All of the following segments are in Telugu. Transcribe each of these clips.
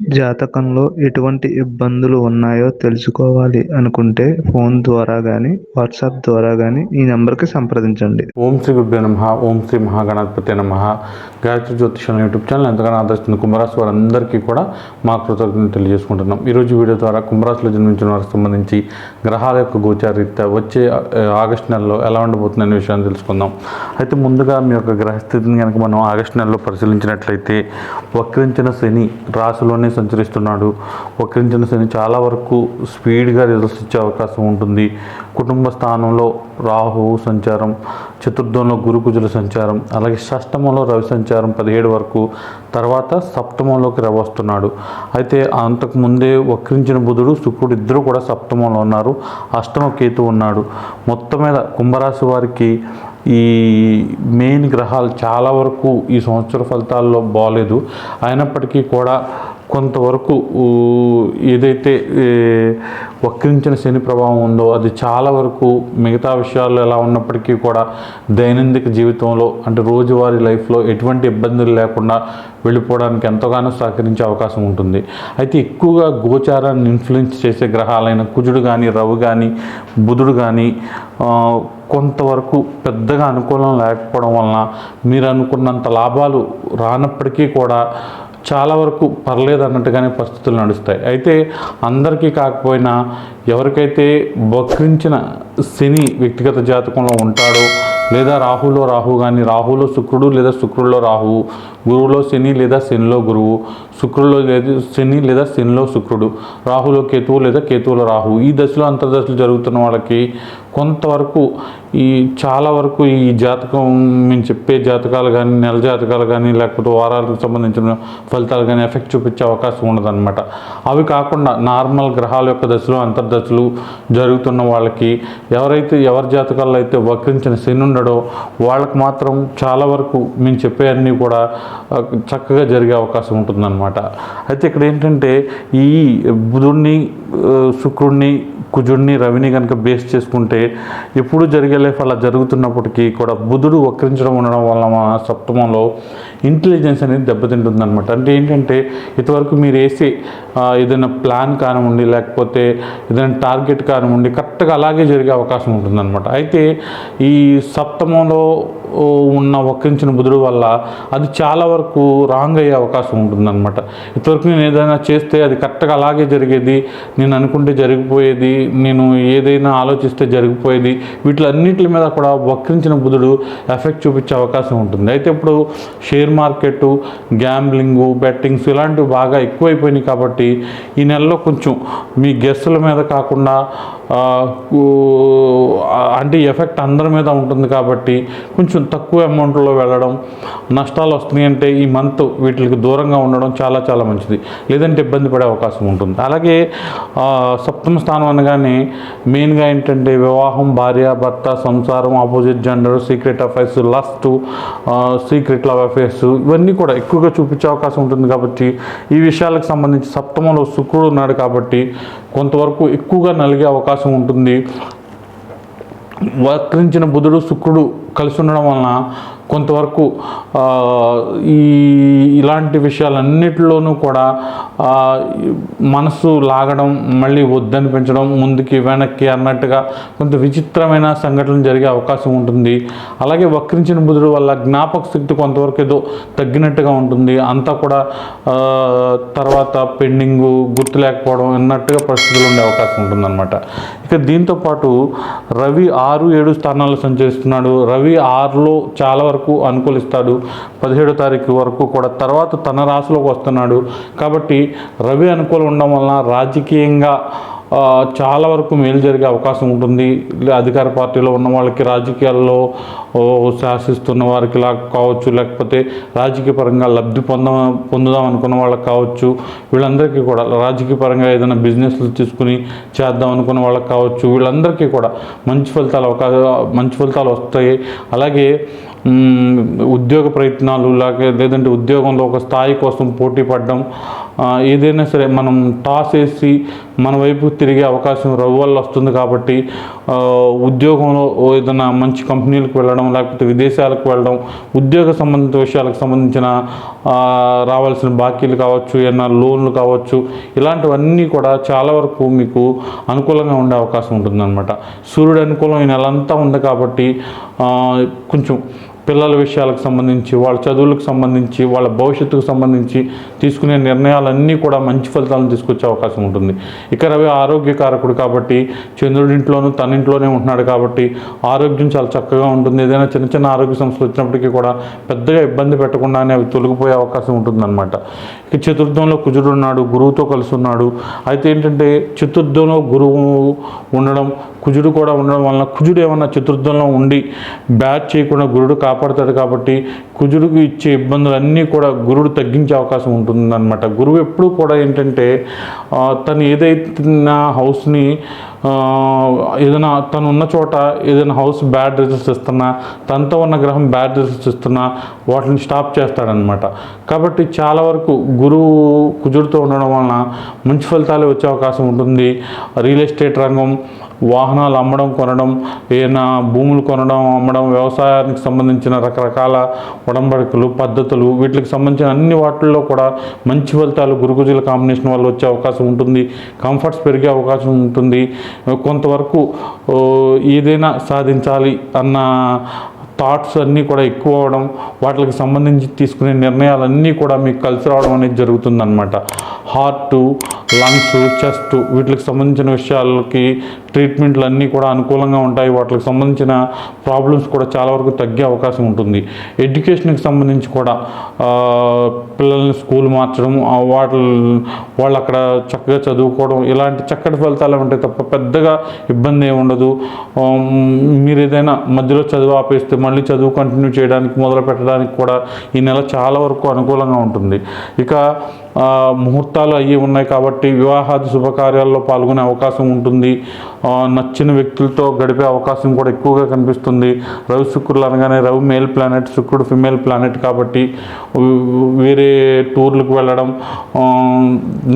జాతకంలో ఎటువంటి ఇబ్బందులు ఉన్నాయో తెలుసుకోవాలి అనుకుంటే ఫోన్ ద్వారా కానీ వాట్సాప్ ద్వారా కానీ ఈ నెంబర్కి సంప్రదించండి. ఓం శ్రీ గురుభ్యో నమ ఓం శ్రీ మహాగణపతి నమ. గాయత్రి జ్యోతిషం యూట్యూబ్ ఛానల్ ఎంతగానో ఆదరిస్తున్న కుంభరాశి వారందరికీ కూడా మా కృతజ్ఞతలు తెలియజేసుకుంటున్నాం. ఈరోజు వీడియో ద్వారా కుంభరాశిలో జన్మించిన వారికి సంబంధించి గ్రహాల యొక్క గోచారీత్యా వచ్చే ఆ, ఆగస్టు నెలలో ఎలా ఉండబోతుందనే విషయాన్ని తెలుసుకుందాం. అయితే ముందుగా మీ యొక్క గ్రహస్థితిని కనుక మనం ఆగస్టు నెలలో పరిశీలించినట్లయితే వక్రించిన శని రాశిలోనే సంచరిస్తున్నాడు. వక్రించిన శని చాలా వరకు స్పీడ్గా రిజల్ట్స్ ఇచ్చే అవకాశం ఉంటుంది. కుటుంబ స్థానంలో రాహువు సంచారం చతుర్థంలో గురుకుజుల సంచారం అలాగే షష్టమంలో రవి సంచారం పదిహేడు వరకు తర్వాత సప్తమంలోకి రవి వస్తున్నాడు. అయితే అంతకు ముందే వక్రించిన బుధుడు శుక్రుడు ఇద్దరు కూడా సప్తమంలో ఉన్నారు. అష్టమ కేతు ఉన్నాడు. మొత్తం మీద కుంభరాశి వారికి ఈ మెయిన్ గ్రహాలు చాలా వరకు ఈ సంవత్సర ఫలితాల్లో బాగాలేదు అయినప్పటికీ కూడా కొంతవరకు ఏదైతే వక్రించిన శని ప్రభావం ఉందో అది చాలా వరకు మిగతా విషయాలు ఎలా ఉన్నప్పటికీ కూడా దైనందిక జీవితంలో అంటే రోజువారీ లైఫ్లో ఎటువంటి ఇబ్బందులు లేకుండా వెళ్ళిపోవడానికి ఎంతగానో సహకరించే అవకాశం ఉంటుంది. అయితే ఎక్కువగా గోచారాన్ని ఇన్ఫ్లుయెన్స్ చేసే గ్రహాలైన కుజుడు కానీ రవి కానీ బుధుడు కానీ కొంతవరకు పెద్దగా అనుకూలం లేకపోవడం వలన మీరు అనుకున్నంత లాభాలు రానప్పటికీ కూడా చాలా వరకు పర్లేదు అన్నట్టుగానే పరిస్థితులు నడుస్తాయి. అయితే అందరికీ కాకపోయినా ఎవరికైతే వక్రించిన శని వ్యక్తిగత జాతకంలో ఉంటాడో లేదా రాహులో రాహు కానీ రాహులో శుక్రుడు లేదా శుక్రుల్లో రాహువు గురువులో శని లేదా శనిలో గురువు శుక్రుల్లో లేదా శని లేదా శనిలో శుక్రుడు రాహులో కేతువు లేదా కేతువులో రాహు ఈ దశలో అంతర్దశలు జరుగుతున్న వాళ్ళకి కొంతవరకు ఈ చాలా వరకు ఈ జాతకం మేము చెప్పే జాతకాలు కానీ నెల జాతకాలు కానీ లేకపోతే వారాలకు సంబంధించిన ఫలితాలు కానీ ఎఫెక్ట్ చూపించే అవకాశం ఉండదన్నమాట. అవి కాకుండా నార్మల్ గ్రహాల యొక్క దశలు అంతర్దశలు జరుగుతున్న వాళ్ళకి ఎవరైతే ఎవరి జాతకాల్లో అయితే వక్రించిన శని ఉండడో వాళ్ళకి మాత్రం చాలా వరకు మేము చెప్పేవన్నీ కూడా చక్కగా జరిగే అవకాశం ఉంటుందన్నమాట. అయితే ఇక్కడ ఏంటంటే ఈ బుధుడిని శుక్రుడిని కుజుడిని రవిని కనుక బేస్ చేసుకుంటే ఎప్పుడు జరిగే లైఫ్ అలా జరుగుతున్నప్పటికీ కూడా బుధుడు వక్రించడం ఉండడం వల్ల మా సప్తమంలో ఇంటెలిజెన్స్ అనేది దెబ్బతింటుంది అనమాట అంటే ఏంటంటే ఇంతవరకు మీరు వేసి ఏదైనా ప్లాన్ కానివ్వండి లేకపోతే ఏదైనా టార్గెట్ కానివ్వండి కరెక్ట్గా అలాగే జరిగే అవకాశం ఉంటుందన్నమాట. అయితే ఈ సప్తమంలో ఉన్న వక్రించిన బుధుడు వల్ల అది చాలా వరకు రాంగ్ అయ్యే అవకాశం ఉంటుందన్నమాట. ఇంతవరకు నేను ఏదైనా చేస్తే అది కరెక్ట్గా అలాగే జరిగేది నేను అనుకుంటే జరిగిపోయేది నేను ఏదైనా ఆలోచిస్తే జరిగిపోయేది వీటిలన్నిటి మీద కూడా వక్రించిన బుధుడు ఎఫెక్ట్ చూపించే అవకాశం ఉంటుంది. అయితే ఇప్పుడు షేర్ మార్కెట్ గ్యాంబ్లింగు బెట్టింగ్స్ ఇలాంటివి బాగా ఎక్కువైపోయినాయి కాబట్టి ఈ నెలలో కొంచెం మీ గెస్టుల మీద కాకుండా అంటే ఎఫెక్ట్ అందరి మీద ఉంటుంది కాబట్టి కొంచెం తక్కువ అమౌంట్లో వెళ్ళడం నష్టాలు వస్తున్నాయి అంటే ఈ మంత్ వీటికి దూరంగా ఉండడం చాలా చాలా మంచిది. లేదంటే ఇబ్బంది పడే అవకాశం ఉంటుంది. అలాగే సప్తమ స్థానం అనగానే మెయిన్గా ఏంటంటే వివాహం భార్య భర్త సంసారం opposite gender secret affairs lust secret love affairs ఇవన్నీ కూడా ఎక్కువగా చూపించే అవకాశం ఉంటుంది కాబట్టి ఈ విషయాలకు సంబంధించి సప్తమంలో శుక్రుడు ఉన్నాడు కాబట్టి కొంతవరకు ఎక్కువగా నలిగే అవకాశం ఉంటుంది. వక్రించిన బుధుడు శుక్రుడు కలిసి ఉండడం వలన కొంతవరకు ఈ ఇలాంటి విషయాలన్నిటిలోనూ కూడా మనసు లాగడం మళ్ళీ వద్దనిపించడం ముందుకి వెనక్కి అన్నట్టుగా కొంత విచిత్రమైన సంఘటనలు జరిగే అవకాశం ఉంటుంది. అలాగే వక్రించిన బుధుడు వల్ల జ్ఞాపక శక్తి కొంతవరకు ఏదో తగ్గినట్టుగా ఉంటుంది. అంతా కూడా తర్వాత పెండింగు గుర్తు లేకపోవడం అన్నట్టుగా పరిస్థితులు ఉండే అవకాశం ఉంటుందన్నమాట. ఇక దీంతో పాటు రవి ఆరు ఏడు స్థానాల్లో సంచరిస్తున్నాడు. రవి ఆరులో చాలా వరకు అనుకూలిస్తాడు. పదిహేడో తారీఖు వరకు కూడా తర్వాత తన రాశిలోకి వస్తున్నాడు. కాబట్టి రవి అనుకూలం ఉండడం వలన రాజకీయంగా చాలా వరకు మేలు జరిగే అవకాశం ఉంటుంది. అధికార పార్టీలో ఉన్న వాళ్ళకి రాజకీయాల్లో శాసిస్తున్న వారికి లా కావచ్చు లేకపోతే రాజకీయ పరంగా లబ్ధి పొంద పొందుదాం అనుకున్న వాళ్ళకి కావచ్చు వీళ్ళందరికీ కూడా రాజకీయ పరంగా ఏదైనా బిజినెస్లు తీసుకుని చేద్దాం అనుకున్న వాళ్ళకి కావచ్చు వీళ్ళందరికీ కూడా మంచి ఫలితాలు అవకాశ మంచి ఫలితాలు వస్తాయి. అలాగే ఉద్యోగ ప్రయత్నాలు లేక లేదంటే ఉద్యోగంలో ఒక స్థాయి కోసం పోటీ పడడం ఏదైనా సరే మనం టాస్ వేసి మన వైపు తిరిగే అవకాశం రవ్వు వస్తుంది కాబట్టి ఉద్యోగంలో ఏదైనా మంచి కంపెనీలకు వెళ్ళడం లేకపోతే విదేశాలకు వెళ్ళడం ఉద్యోగ సంబంధిత విషయాలకు సంబంధించిన రావాల్సిన బాకీలు కావచ్చు ఏదైనా లోన్లు కావచ్చు ఇలాంటివన్నీ కూడా చాలా వరకు మీకు అనుకూలంగా ఉండే అవకాశం ఉంటుందన్నమాట. సూర్యుడు అనుకూలం ఈ నెలంతా ఉంది కాబట్టి కొంచెం పిల్లల విషయాలకు సంబంధించి వాళ్ళ చదువులకు సంబంధించి వాళ్ళ భవిష్యత్తుకు సంబంధించి తీసుకునే నిర్ణయాలన్నీ కూడా మంచి ఫలితాలను తీసుకొచ్చే అవకాశం ఉంటుంది. ఇక రవి ఆరోగ్యకారకుడు కాబట్టి చంద్రుడి ఇంట్లోనూ తన ఇంట్లోనే ఉంటున్నాడు కాబట్టి ఆరోగ్యం చాలా చక్కగా ఉంటుంది. ఏదైనా చిన్న చిన్న ఆరోగ్య సమస్యలు వచ్చినప్పటికీ కూడా పెద్దగా ఇబ్బంది పెట్టకుండానే అవి తొలగిపోయే అవకాశం ఉంటుందన్నమాట. ఇక చతుర్థంలో కుజుడు ఉన్నాడు గురువుతో కలిసి ఉన్నాడు. అయితే ఏంటంటే చతుర్థంలో గురువు ఉండడం కుజుడు కూడా ఉండడం వలన కుజుడు ఏమన్నా చతుర్థంలో ఉండి బ్యాట్ చేయకుండా గురుడు కాపాడుతాడు కాబట్టి కుజుడికి ఇచ్చే ఇబ్బందులన్నీ కూడా గురుడు తగ్గించే అవకాశం ఉంటుందన్నమాట. గురువు ఎప్పుడు కూడా ఏంటంటే తను ఏదైతే హౌస్ని ఏదైనా తను ఉన్న చోట ఏదైనా హౌస్ బ్యాడ్ రిజల్ట్స్ ఇస్తున్నా తనతో ఉన్న గ్రహం బ్యాడ్ రిజల్ట్స్ ఇస్తున్నా వాటిని స్టాప్ చేస్తాడనమాట కాబట్టి చాలా వరకు గురువు కుజుడితో ఉండడం వలన మంచి ఫలితాలు వచ్చే అవకాశం ఉంటుంది. రియల్ ఎస్టేట్ రంగం వాహనాలు అమ్మడం కొనడం ఏదైనా భూములు కొనడం అమ్మడం వ్యవసాయానికి సంబంధించిన రకరకాల ఉడంబడికలు పద్ధతులు వీటికి సంబంధించిన అన్ని వాటిల్లో కూడా మంచి ఫలితాలు గురుగుజుల కాంబినేషన్ వల్ల వచ్చే అవకాశం ఉంటుంది. కంఫర్ట్స్ పెరిగే అవకాశం ఉంటుంది. కొంతవరకు ఏదైనా సాధించాలి అన్న థాట్స్ అన్నీ కూడా ఎక్కువ అవడం వాటికి సంబంధించి తీసుకునే నిర్ణయాలన్నీ కూడా మీకు కలిసి రావడం అనేది జరుగుతుందన్నమాట. హార్ట్ లంగ్స్ చెస్ట్ వీటికి సంబంధించిన విషయాలకి ట్రీట్మెంట్లు అన్నీ కూడా అనుకూలంగా ఉంటాయి. వాటికి సంబంధించిన ప్రాబ్లమ్స్ కూడా చాలా వరకు తగ్గే అవకాశం ఉంటుంది. ఎడ్యుకేషన్కి సంబంధించి కూడా పిల్లల్ని స్కూల్ మార్చడం వాటి వాళ్ళు అక్కడ చక్కగా చదువుకోవడం ఇలాంటి చక్కటి ఫలితాలు ఉంటాయి తప్ప పెద్దగా ఇబ్బంది ఏమి ఉండదు. మీరు ఏదైనా మధ్యలో చదువు ఆపేస్తే మళ్ళీ చదువు కంటిన్యూ చేయడానికి మొదలు పెట్టడానికి కూడా ఈ నెల చాలా వరకు అనుకూలంగా ఉంటుంది. ఇక ముహూర్తాలు అయ్యి ఉన్నాయి కాబట్టి వివాహాది శుభకార్యాల్లో పాల్గొనే అవకాశం ఉంటుంది. నచ్చిన వ్యక్తులతో గడిపే అవకాశం కూడా ఎక్కువగా కనిపిస్తుంది. రవి శుక్రులు అనగానే రవి మేల్ ప్లానెట్ శుక్రుడు ఫిమేల్ ప్లానెట్ కాబట్టి వేరే టూర్లకు వెళ్ళడం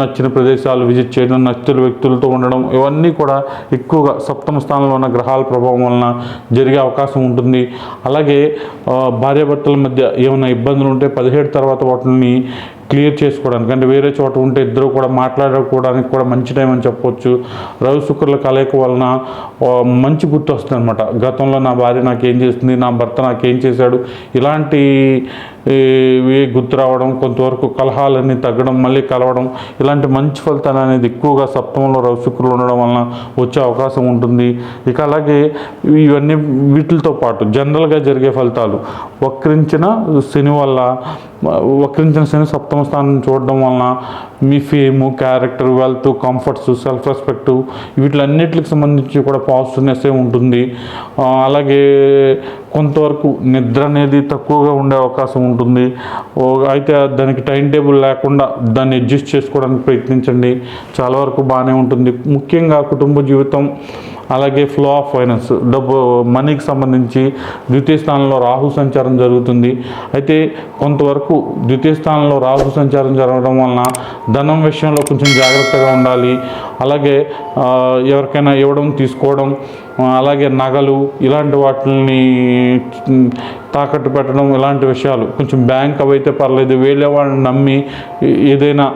నచ్చిన ప్రదేశాలు విజిట్ చేయడం నచ్చిన వ్యక్తులతో ఉండడం ఇవన్నీ కూడా ఎక్కువగా సప్తమ స్థానంలో ఉన్న గ్రహాల ప్రభావం వలన జరిగే అవకాశం ఉంటుంది. అలాగే భార్యాభర్తల మధ్య ఏమైనా ఇబ్బందులు ఉంటే పదిహేడు తర్వాత వాటిని క్లియర్ చేసుకోవడానికి. అంటే వేరే చోట ఉంటే ఇద్దరు కూడా మాట్లాడుకోవడానికి కూడా మంచి టైం అని చెప్పొచ్చు. రవి శుక్రుల కలయిక వలన మంచి గుర్తు వస్తుంది అనమాట గతంలో నా భార్య నాకేం చేస్తుంది నా భర్త నాకేం చేశాడు ఇలాంటి ఇవి గుర్తు రావడం కొంతవరకు కలహాలన్నీ తగ్గడం మళ్ళీ కలవడం ఇలాంటి మంచి ఫలితాలు అనేది ఎక్కువగా సప్తమంలో రవి శుక్రులు ఉండడం వలన వచ్చే అవకాశం ఉంటుంది. ఇక అలాగే ఇవన్నీ వీటితో పాటు జనరల్గా జరిగే ఫలితాలు. వక్రించిన శని వల్ల వక్రించిన శని సప్తమ స్థానం చూడడం వలన మీ fame character wealth comforts self respect వీటిలన్నిటికి సంబంధించి కూడా పాజిటివ్నెస్ ఉంటుంది. అలాగే కొంతవరకు నిద్ర అనేది తక్కువగా ఉండే అవకాశం ఉంటుంది. అయితే దానికి టైం టేబుల్ లేకుండా దాన్ని అడ్జస్ట్ చేసుకోవడానికి ప్రయత్నించండి. చాలా వరకు బాగానే ఉంటుంది. ముఖ్యంగా కుటుంబ జీవితం అలాగే ఫ్లో ఆఫ్ ఫైనాన్స్ డబ్బు మనీకి సంబంధించి ద్వితీయ స్థానంలో రాహు సంచారం జరుగుతుంది. అయితే కొంతవరకు ద్వితీయ స్థానంలో రాహు సంచారం జరగడం వలన ధనం విషయంలో కొంచెం జాగ్రత్తగా ఉండాలి. అలాగే ఎవరికైనా ఇవ్వడం తీసుకోవడం అలాగే నగలు ఇలాంటి వాటిని తాకట్టు పెట్టడం ఇలాంటి విషయాలు. కొంచెం బ్యాంక్ అవైతే పర్లేదు వేరే వాళ్ళని నమ్మి ఏదైనా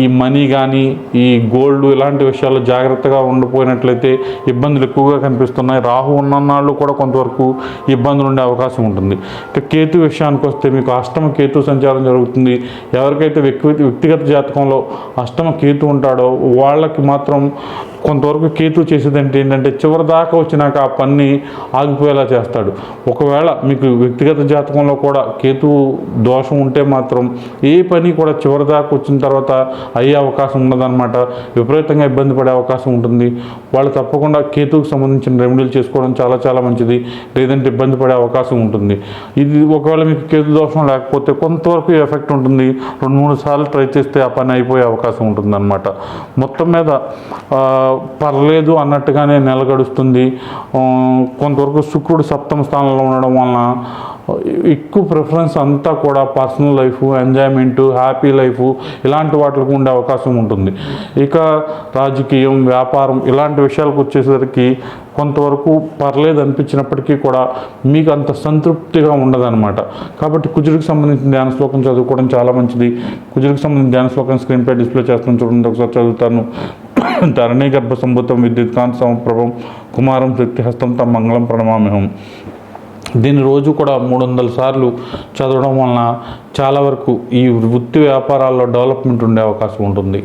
ఈ మనీ కానీ ఈ గోల్డ్ ఇలాంటి విషయాలు జాగ్రత్తగా ఉండిపోయినట్లయితే ఇబ్బందులు ఎక్కువగా కనిపిస్తున్నాయి. రాహు ఉన్ననాళ్ళు కూడా కొంతవరకు ఇబ్బందులు ఉండే అవకాశం ఉంటుంది. ఇక కేతు విషయానికి వస్తే మీకు అష్టమ కేతు సంచారం జరుగుతుంది. ఎవరికైతే వ్యక్తి వ్యక్తిగత జాతకంలో అష్టమ కేతు ఉంటాడో వాళ్ళకి మాత్రం కొంతవరకు కేతు చేసేదంటే ఏంటంటే చివరి దాకా వచ్చినాక ఆ పని ఆగిపోయేలా చేస్తాడు. ఒకవేళ మీకు వ్యక్తిగత జాతకంలో కూడా కేతు దోషం ఉంటే మాత్రం ఏ పని కూడా చివరి దాకా వచ్చిన తర్వాత అయ్యే అవకాశం ఉండదన్నమాట. విపరీతంగా ఇబ్బంది పడే అవకాశం ఉంటుంది. వాళ్ళు తప్పకుండా కేతుకు సంబంధించిన రెమెడీలు చేసుకోవడం చాలా చాలా మంచిది. లేదంటే ఇబ్బంది పడే అవకాశం ఉంటుంది. ఇది ఒకవేళ మీకు కేతు దోషం లేకపోతే కొంతవరకు ఎఫెక్ట్ ఉంటుంది. రెండు మూడు సార్లు ట్రై చేస్తే ఆ పని అయిపోయే అవకాశం ఉంటుంది అనమాట మొత్తం మీద పర్లేదు అన్నట్టుగానే నెల గడుస్తుంది. కొంతవరకు శుక్రుడు సప్తమ స్థానంలో ఉండడం వలన ఎక్కువ ప్రిఫరెన్స్ అంతా కూడా personal life enjoyment happy life ఇలాంటి వాటికి ఉండే అవకాశం ఉంటుంది. ఇక రాజకీయం వ్యాపారం ఇలాంటి విషయాలకు వచ్చేసరికి కొంతవరకు పర్లేదు అనిపించినప్పటికీ కూడా మీకు అంత సంతృప్తిగా ఉండదన్నమాట. కాబట్టి కుజుడికి సంబంధించిన ధ్యాన శ్లోకం చదువుకోవడం చాలా మంచిది. కుజుడికి సంబంధించిన ధ్యాన శ్లోకం స్క్రీన్పై డిస్ప్లే చేస్తాను చూడండి ఒకసారి చదువుతాను. ధరణి గర్భ సంభూతం విద్యుత్ కాంత సమప్రభం కుమారం శక్తిహస్తం తమ మంగళం ప్రణమామ్యహం. దీన్ని రోజు కూడా మూడు వందల సార్లు చదవడం వలన చాలా వరకు ఈ వృత్తి వ్యాపారాల్లో డెవలప్మెంట్ ఉండే అవకాశం ఉంటుంది.